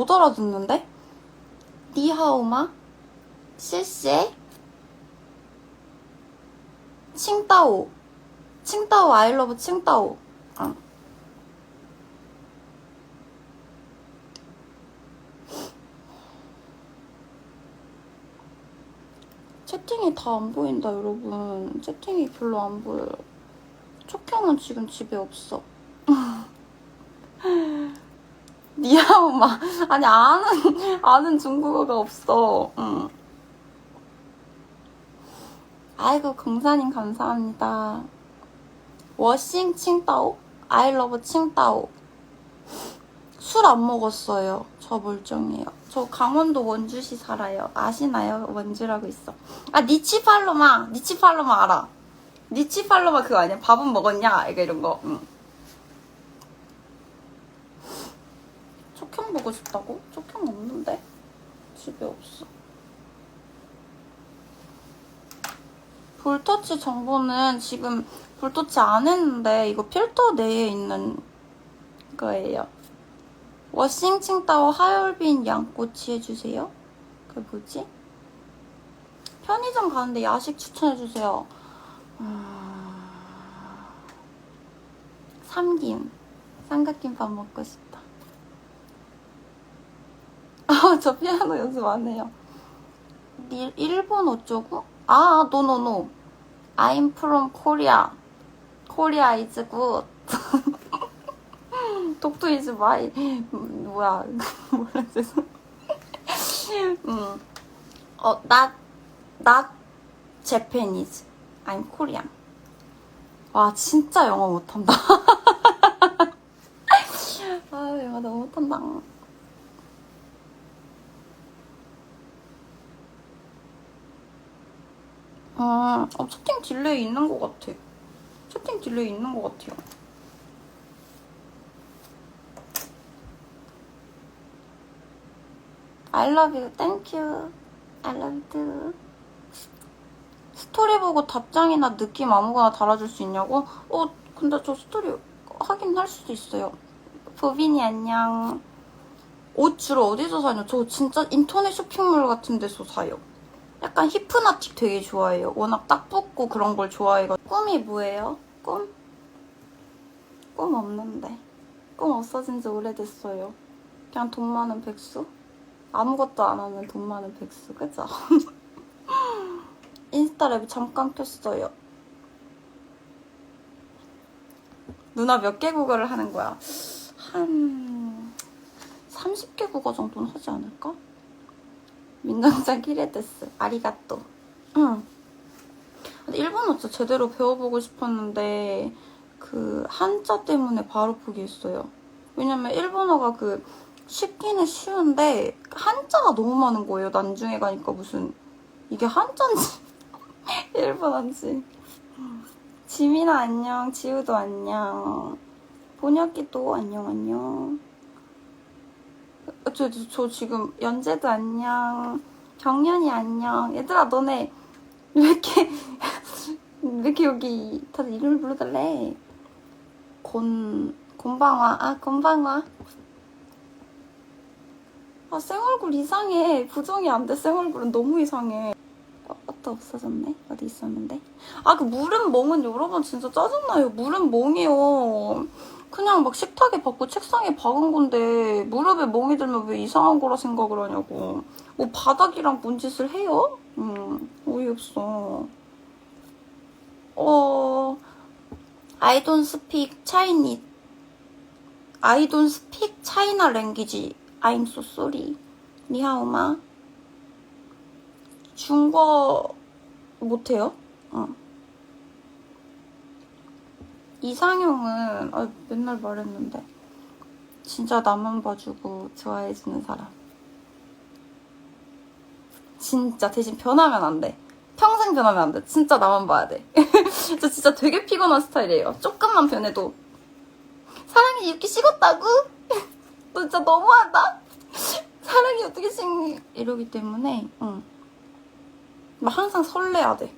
못 알아듣는데? 니하오마? 실세? 칭따오. 칭따오, 아이러브 칭따오. 응. 채팅이 다 안 보인다, 여러분. 채팅이 별로 안 보여요. 촉형은 지금 집에 없어. 니하오마. 아니, 아는, 아는 중국어가 없어. 응. 아이고, 공사님 감사합니다. 워싱 칭따오? 아이러브 칭따오. 술 안 먹었어요. 저 멀쩡해요. 저 강원도 원주시 살아요. 아시나요? 원주라고 있어. 아, 니치팔로마. 니치팔로마 알아. 니치팔로마 그거 아니야? 밥은 먹었냐? 이거 이런 거. 응. 촉형 보고 싶다고? 촉형 없는데? 집에 없어. 볼터치 정보는 지금 볼터치 안 했는데 이거 필터 내에 있는 거예요. 워싱 칭따오 하얼빈 양꼬치 해주세요. 그게 뭐지? 편의점 가는데 야식 추천해주세요. 음... 삼김. 삼각김밥 먹고 싶다. 아, 저 피아노 연습 안 해요. 일, 일본 어쩌고? 아, 노노노. I'm from Korea. Korea is good. 독도 is my. 음, 뭐야. 몰라, 죄송. 음. 어, not, not Japanese. I'm Korean. 와, 진짜 영어 못한다. 아, 영어 너무 못한다. 아, 어, 채팅 딜레이 있는 것 같아. 채팅 딜레이 있는 것 같아요. I love you, thank. 스토리 보고 답장이나 느낌 아무거나 달아줄 수 있냐고? 어, 근데 저 스토리 하긴 할 수도 있어요. 보빈이 안녕. 옷 주로 어디서 사냐? 저 진짜 인터넷 쇼핑몰 같은 데서 사요. 약간 히프나틱 되게 좋아해요. 워낙 딱 붙고 그런 걸 좋아해가지고. 꿈이 뭐예요? 꿈? 꿈 없는데. 꿈 없어진 지 오래됐어요. 그냥 돈 많은 백수? 아무것도 안 하는 돈 많은 백수, 그죠? 인스타 랩 잠깐 켰어요. 누나 몇 개 국어를 하는 거야? 한 30개 국어 정도는 하지 않을까? 민정장 키레데스 아리가또. 응. 일본어 진짜 제대로 배워보고 싶었는데 그 한자 때문에 바로 포기했어요. 왜냐면 일본어가 그 쉽기는 쉬운데 한자가 너무 많은 거예요. 난중에 가니까 무슨 이게 한자인지. 일본어인지. 지민아 안녕. 지우도 안녕. 본혁이도 안녕 안녕 저, 저, 저 지금 연재도 안녕 경련이 안녕. 얘들아 너네 왜 이렇게 왜 이렇게 여기 다들 이름을 불러달래? 곤 곤방화. 아 곤방화? 아 쌩얼굴 이상해. 부정이 안 돼. 쌩얼굴은 너무 이상해. 어, 또 없어졌네? 어디 있었는데? 아 그 물은 멍은 여러분 진짜 짜증나요. 물은 멍이요. 그냥 막 식탁에 박고 책상에 박은 건데 무릎에 멍이 들면 왜 이상한 거라 생각을 하냐고. 뭐 바닥이랑 뭔 짓을 해요? 음, 어이없어. 어, I don't speak Chinese. I don't speak China language. I'm so sorry. 니하오마. 중국어 못해요? 응. 이상형은 아, 맨날 말했는데 진짜 나만 봐주고 좋아해주는 사람. 진짜 대신 변하면 안 돼. 평생 변하면 안 돼. 진짜 나만 봐야 돼. 저 진짜 되게 피곤한 스타일이에요. 조금만 변해도. 사랑이 이렇게 식었다고? 너 진짜 너무하다. 사랑이 어떻게 식니 이러기 때문에 응. 막 항상 설레야 돼